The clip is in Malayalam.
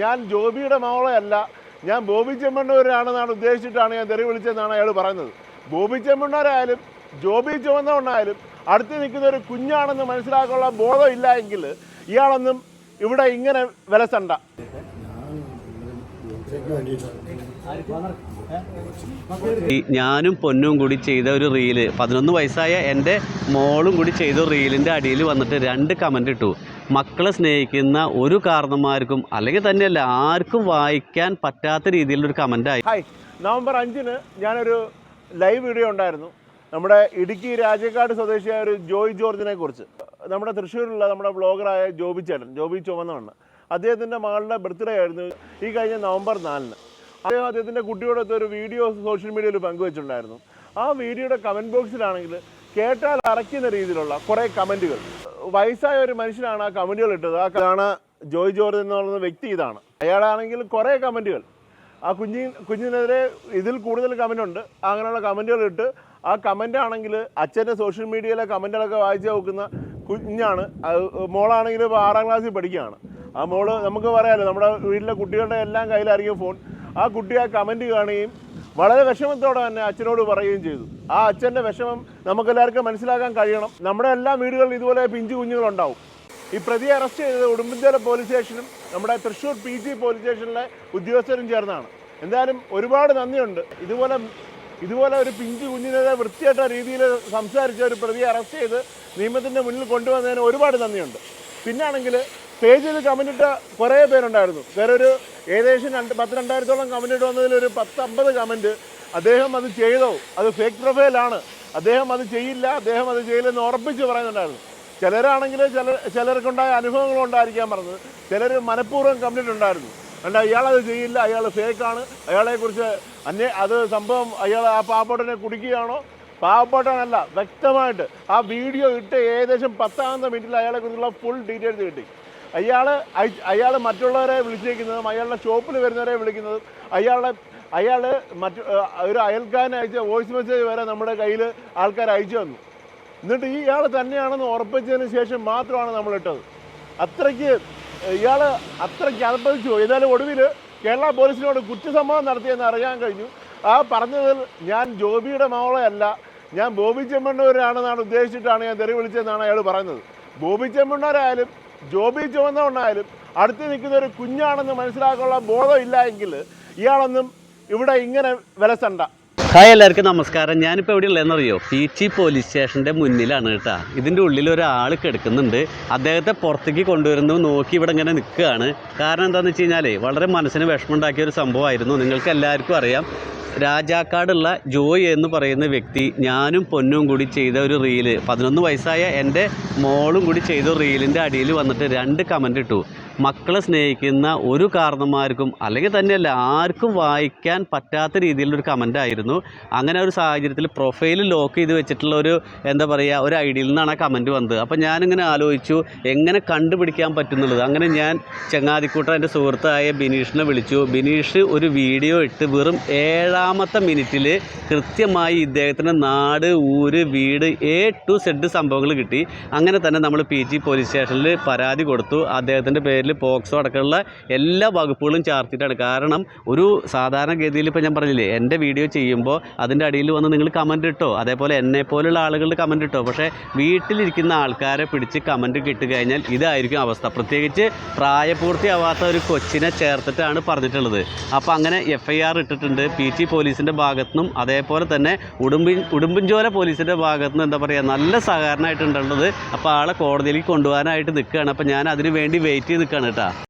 ഞാൻ ജോബിയുടെ മോളയല്ല ഞാൻ ബോബി ചെമ്മണ്ണൂരാണെന്നാണ് ഉദ്ദേശിച്ചിട്ടാണ് ഞാൻ തെറി വിളിച്ചതെന്നാണ് അയാൾ പറയുന്നത്. ബോബി ചെമ്മണ്ണൂരായാലും ജോബി ചുവന്നവണ്ണായാലും അടുത്ത് നിൽക്കുന്ന ഒരു കുഞ്ഞാണെന്ന് മനസ്സിലാക്കാനുള്ള ബോധം ഇല്ല എങ്കിൽ ഇയാളൊന്നും ഇവിടെ ഇങ്ങനെ വിലസണ്ട. ഞാനും പൊന്നും കൂടി ചെയ്ത ഒരു റീൽ പതിനൊന്ന് വയസ്സായ എന്റെ മോളും കൂടി ചെയ്ത റീലിന്റെ അടിയിൽ വന്നിട്ട് രണ്ട് കമന്റ് ഇട്ടു. മക്കളെ സ്നേഹിക്കുന്ന ഒരു കാരണന്മാർക്കും അല്ലെങ്കിൽ തന്നെയല്ല ആർക്കും വായിക്കാൻ പറ്റാത്ത രീതിയിലൊരു കമന്റായി ഹായ് നവംബർ അഞ്ചിന് ഞാനൊരു ലൈവ് വീഡിയോ ഉണ്ടായിരുന്നു. നമ്മുടെ ഇടുക്കി രാജക്കാട് സ്വദേശിയായ ഒരു ജോയ് ജോർജിനെ കുറിച്ച് നമ്മുടെ തൃശ്ശൂരിലുള്ള നമ്മുടെ ബ്ലോഗറായ ജോബി ചേട്ടൻ ജോബി ചുമന്നവണ്ണ് അദ്ദേഹത്തിന്റെ മകളുടെ ബർത്ത്ഡേ ആയിരുന്നു ഈ കഴിഞ്ഞ നവംബർ നാലിന്. അദ്ദേഹം അദ്ദേഹത്തിന്റെ കുട്ടിയോടൊത്ത് ഒരു വീഡിയോ സോഷ്യൽ മീഡിയയിൽ പങ്കുവച്ചിട്ടുണ്ടായിരുന്നു. ആ വീഡിയോയുടെ കമന്റ് ബോക്സിലാണെങ്കിൽ കേട്ടാൽ അറയ്ക്കുന്ന രീതിയിലുള്ള കുറേ കമന്റുകൾ വയസ്സായ ഒരു മനുഷ്യനാണ് ആ കമന്റുകൾ ഇട്ടത്. ആ അതാണ് ജോയ് ജോർജ് എന്ന് പറയുന്ന വ്യക്തി ഇതാണ്. അയാളാണെങ്കിൽ കുറേ കമന്റുകൾ ആ കുഞ്ഞി കുഞ്ഞിനെതിരെ ഇതിൽ കൂടുതൽ കമന്റ് ഉണ്ട്. അങ്ങനെയുള്ള കമന്റുകൾ ഇട്ട് ആ കമന്റ് ആണെങ്കിൽ അച്ഛന്റെ സോഷ്യൽ മീഡിയയിലെ കമന്റുകളൊക്കെ വായിച്ച് നോക്കുന്ന കുഞ്ഞാണ്. മോളാണെങ്കിൽ ഇപ്പോൾ ആറാം ക്ലാസ്സിൽ പഠിക്കുകയാണ്. ആ മോൾ നമുക്ക് പറയാമല്ലോ നമ്മുടെ വീട്ടിലെ കുട്ടികളുടെ എല്ലാം കയ്യിലായിരിക്കും ഫോൺ ആ കുട്ടി ആ കമന്റ് കാണുകയും വളരെ വിഷമത്തോടെ തന്നെ അച്ഛനോട് പറയുകയും ചെയ്തു. ആ അച്ഛന്റെ വിഷമം നമുക്കെല്ലാവർക്കും മനസ്സിലാക്കാൻ കഴിയണം. നമ്മുടെ എല്ലാ വീടുകളിലും ഇതുപോലെ പിഞ്ചു കുഞ്ഞുങ്ങളുണ്ടാവും. ഈ പ്രതിയെ അറസ്റ്റ് ചെയ്തത് ഉടുമ്പൻചോല പോലീസ് സ്റ്റേഷനും നമ്മുടെ തൃശ്ശൂർ പി ജി പോലീസ് സ്റ്റേഷനിലെ ഉദ്യോഗസ്ഥരും ചേർന്നാണ്. എന്തായാലും ഒരുപാട് നന്ദിയുണ്ട്. ഇതുപോലെ ഇതുപോലെ ഒരു പിഞ്ചു കുഞ്ഞിനെ വൃത്തിയായിട്ട രീതിയിൽ സംസാരിച്ച ഒരു പ്രതിയെ അറസ്റ്റ് ചെയ്ത് നിയമത്തിന്റെ മുന്നിൽ കൊണ്ടുവന്നതിന് ഒരുപാട് നന്ദിയുണ്ട്. പിന്നാണെങ്കിൽ പേജിൽ കമന്റ് ഇട്ട കുറേ പേരുണ്ടായിരുന്നു. വേറെ ഒരു ഏകദേശം രണ്ട് പത്ത് രണ്ടായിരത്തോളം കമന്റ് ഇട്ട് വന്നതിൽ ഒരു പത്ത് അമ്പത് കമന്റ് അദ്ദേഹം അത് ചെയ്തോ? അത് ഫേക്ക് പ്രൊഫൈലാണ് അദ്ദേഹം അത് ചെയ്യില്ല. അദ്ദേഹം അത് ചെയ്യില്ലെന്ന് ഉറപ്പിച്ച് പറയുന്നുണ്ടായിരുന്നു. ചിലരാണെങ്കിൽ ചില ചിലർക്കുണ്ടായ അനുഭവങ്ങൾ കൊണ്ടായിരിക്കാൻ പറഞ്ഞത്. ചിലർ മനഃപൂർവം കംപ്ലീറ്റ് ഉണ്ടായിരുന്നു അല്ല ഇയാളത് ചെയ്യില്ല അയാൾ ഫേക്കാണ് അയാളെക്കുറിച്ച് അന്യ അത് സംഭവം അയാൾ ആ പാവപ്പെട്ടനെ കുടിക്കുകയാണോ? പാവപ്പെട്ടനല്ല വ്യക്തമായിട്ട് ആ വീഡിയോ ഇട്ട് ഏകദേശം പത്താമത്തെ മിനിറ്റിൽ അയാളെക്കുറിച്ചുള്ള ഫുൾ ഡീറ്റെയിൽസ് കിട്ടി. അയാൾ അയാൾ മറ്റുള്ളവരെ വിളിച്ചേക്കുന്നതും അയാളുടെ ഷോപ്പിൽ വരുന്നവരെ വിളിക്കുന്നതും അയാളുടെ അയാൾ മറ്റു ഒരു അയൽക്കാരനെ അയച്ച വോയിസ് മെസ്സേജ് വരെ നമ്മുടെ കയ്യിൽ ആൾക്കാർ അയച്ചു തന്നു. എന്നിട്ട് ഈ ഇയാൾ തന്നെയാണെന്ന് ഉറപ്പിച്ചതിന് ശേഷം മാത്രമാണ് നമ്മൾ ഇട്ടത്. അത്രയ്ക്ക് ഇയാൾ അത്രയ്ക്ക് പോയി ഏതായാലും ഒടുവിൽ കേരള പോലീസിനോട് കുറ്റസമ്മതം നടത്തിയെന്ന് അറിയാൻ കഴിഞ്ഞു. ആ പറഞ്ഞതിൽ ഞാൻ ജോബിയുടെ മോളെ അല്ല ഞാൻ ബോബി ചെമ്മണ്ണൂരാണെന്നാണ് ഉദ്ദേശിച്ചിട്ടാണ് ഞാൻ തെറി വിളിച്ചതെന്നാണ് അയാൾ പറയുന്നത്. ബോബി ചെമ്മണ്ണൂരായാലും ജോബി ചുമന്നുകൊണ്ടായാലും അടുത്ത് നിൽക്കുന്ന ഒരു കുഞ്ഞാണെന്ന് മനസ്സിലാക്കാനുള്ള ബോധം ഇല്ല എങ്കിൽ ഇയാളൊന്നും ഇവിടെ ഇങ്ങനെ വിലസണ്ട. ഹായ് എല്ലാവർക്കും നമസ്കാരം. ഞാനിപ്പോൾ എവിടെ ഉള്ളതെന്നറിയോ പീച്ചി പോലീസ് സ്റ്റേഷന്റെ മുന്നിലാണ് കേട്ടോ. ഇതിന്റെ ഉള്ളിൽ ഒരാൾ കിടക്കുന്നുണ്ട്. അദ്ദേഹത്തെ പുറത്തേക്ക് കൊണ്ടുവരുന്നു. നോക്കി ഇവിടെ ഇങ്ങനെ നിൽക്കുകയാണ്. കാരണം എന്താണെന്ന് വെച്ച് കഴിഞ്ഞാൽ വളരെ മനസ്സിന് വിഷമമുണ്ടാക്കിയ ഒരു സംഭവമായിരുന്നു. നിങ്ങൾക്ക് എല്ലാവർക്കും അറിയാം. രാജാക്കാടുള്ള ജോയ് എന്ന് പറയുന്ന വ്യക്തി ഞാനും പൊന്നും കൂടി ചെയ്ത ഒരു റീൽ. പതിനൊന്ന് വയസ്സായ എന്റെ മോളും കൂടി ചെയ്ത റീലിന്റെ അടിയിൽ വന്നിട്ട് രണ്ട് കമന്റ് ഇട്ടു. മക്കളെ സ്നേഹിക്കുന്ന ഒരു കാരണന്മാർക്കും അല്ലെങ്കിൽ തന്നെയല്ല ആർക്കും വായിക്കാൻ പറ്റാത്ത രീതിയിലൊരു കമന്റ് ആയിരുന്നു. അങ്ങനെ ഒരു സാഹചര്യത്തിൽ പ്രൊഫൈൽ ലോക്ക് ചെയ്ത് വെച്ചിട്ടുള്ള ഒരു എന്താ പറയുക ഒരു ഐഡിയിൽ നിന്നാണ് ആ കമന്റ് വന്നത്. അപ്പോൾ ഞാനിങ്ങനെ ആലോചിച്ചു എങ്ങനെ കണ്ടുപിടിക്കാൻ പറ്റുന്നുള്ളത്? അങ്ങനെ ഞാൻ ചങ്ങാതിക്കൂട്ടം എന്റെ സുഹൃത്തായ ബിനീഷിനെ വിളിച്ചു. ബിനീഷ് ഒരു വീഡിയോ ഇട്ട് വെറും ഏഴാമത്തെ മിനിറ്റിൽ കൃത്യമായി ഇദ്ദേഹത്തിന്റെ നാട് ഊര് വീട് എ ടു സെഡ് സംഭവങ്ങൾ കിട്ടി. അങ്ങനെ തന്നെ നമ്മൾ പി ജി പോലീസ് സ്റ്റേഷനിൽ പരാതി കൊടുത്തു. അദ്ദേഹത്തിന്റെ പേരിൽ പോക്സോ അടക്കമുള്ള എല്ലാ വകുപ്പുകളും ചേർത്തിട്ടാണ് കാരണം ഒരു സാധാരണഗതിയിൽ ഇപ്പോൾ ഞാൻ പറഞ്ഞില്ലേ എന്റെ വീഡിയോ ചെയ്യുമ്പോൾ അതിന്റെ അടിയിൽ വന്ന് നിങ്ങൾ കമന്റ് ഇട്ടോ അതേപോലെ എന്നെ പോലുള്ള ആളുകളുടെ കമന്റ് ഇട്ടോ പക്ഷേ വീട്ടിലിരിക്കുന്ന ആൾക്കാരെ പിടിച്ച് കമന്റ് കിട്ടുകഴിഞ്ഞാൽ ഇതായിരിക്കും അവസ്ഥ. പ്രത്യേകിച്ച് പ്രായപൂർത്തിയാവാത്ത ഒരു കൊച്ചിനെ ചേർത്തിട്ടാണ് പറഞ്ഞിട്ടുള്ളത്. അപ്പോൾ അങ്ങനെ എഫ് ഐ ആർ ഇട്ടിട്ടുണ്ട്. പി ടി പോലീസിന്റെ ഭാഗത്തുനിന്നും അതേപോലെ തന്നെ ഉടുമ്പിൻ ഉടുമ്പിൻചോല പോലീസിന്റെ ഭാഗത്തുനിന്ന് എന്താ പറയുക നല്ല സഹകരണമായിട്ടുണ്ടുള്ളത് അപ്പോൾ ആളെ കോടതിയിലേക്ക് കൊണ്ടുപോകാനായിട്ട് നിൽക്കുകയാണ്. അപ്പോൾ ഞാൻ അതിന് വേണ്ടി വെയിറ്റ് ചെയ്ത് നിൽക്കുകയാണ് കേട്ടോ.